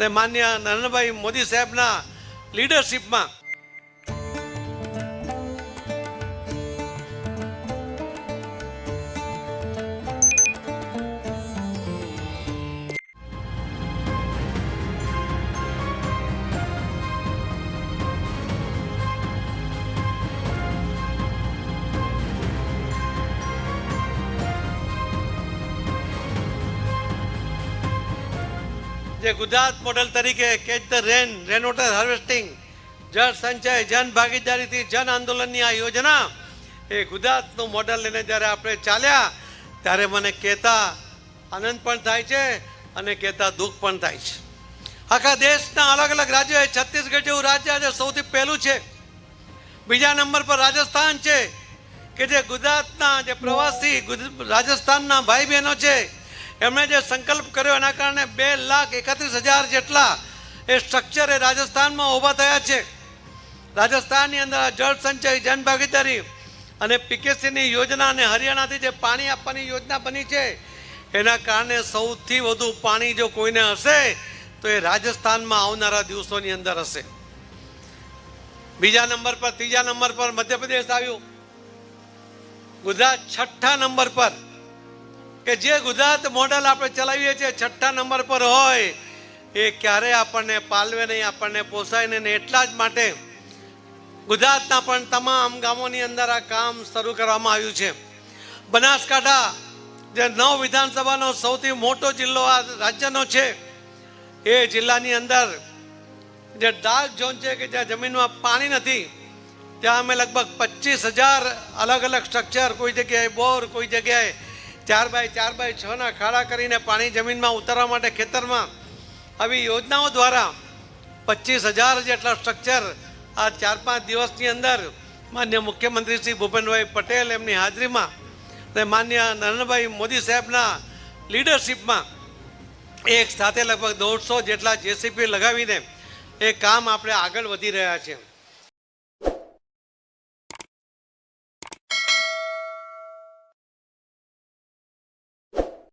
અને માન્ય નરેન્દ્રભાઈ મોદી સાહેબના લીડરશીપમાં જે ગુજરાત મોડેલ તરીકે catch the rain rain water harvesting, જળ સંચય, જન ભાગીદારીથી જન આંદોલનની આ યોજના, એ ગુજરાતનું મોડેલ લઈને જ્યારે આપણે ચાલ્યા, ત્યારે મને કહેતા આનંદ પણ થાય છે અને કહેતા દુઃખ પણ થાય છે. આખા દેશના અલગ અલગ રાજ્યો છત્તીસગઢ જેવું રાજ્ય આજે સૌથી પહેલું છે. બીજા નંબર પર રાજસ્થાન છે, કે જે ગુજરાતના જે પ્રવાસી રાજસ્થાનના ભાઈ બહેનો છે એમણે જે સંકલ્પ કર્યો એના કારણે બે લાખ એકત્રીસ હજાર જેટલા એ સ્ટ્રક્ચર એ રાજસ્થાનમાં ઊભા થયા છે. રાજસ્થાનની અંદર જળ સંચય, જન ભાગીદારી અને પીકેસીની યોજના અને હરિયાણાથી જે પાણી આપવાની યોજના બની છે, એના કારણે સૌથી વધુ પાણી જો કોઈને હશે, તો એ રાજસ્થાનમાં આવનારા દિવસોની અંદર હશે. બીજા નંબર પર, ત્રીજા નંબર પર મધ્યપ્રદેશ આવ્યું. ગુજરાત છઠ્ઠા નંબર પર કે જે ગુજરાત મોડલ આપણે ચલાવીએ છીએ, છઠ્ઠા નંબર પર હોય, એ ક્યારેય આપણને પાલવે નહીં, આપણને પોસાય નહીં એટલા જ માટે ગુજરાતના પણ તમામ ગામોની અંદર આ કામ શરૂ કરવામાં આવ્યું છે. બનાસકાંઠા, જે નવ વિધાનસભાનો સૌથી મોટો જિલ્લો આ રાજ્યનો છે, એ જિલ્લાની અંદર જે ડાર્ક ઝોન છે કે જ્યાં જમીનમાં પાણી નથી, ત્યાં અમે લગભગ પચીસ હજાર અલગ અલગ સ્ટ્રક્ચર, કોઈ જગ્યાએ બોર, કોઈ જગ્યાએ ચાર બાય ચાર બાય છના ખાડા કરીને પાણી જમીનમાં ઉતારવા માટે ખેતરમાં આવી યોજનાઓ દ્વારા પચીસ હજાર જેટલા સ્ટ્રક્ચર આ ચાર પાંચ દિવસની અંદર માન્ય મુખ્યમંત્રી શ્રી ભૂપેન્દ્રભાઈ પટેલ એમની હાજરીમાં અને માન્ય નરેન્દ્રભાઈ મોદી સાહેબના લીડરશીપમાં એક સાથે લગભગ દોઢસો જેટલા જેસીપી લગાવીને એ કામ આપણે આગળ વધી રહ્યા છે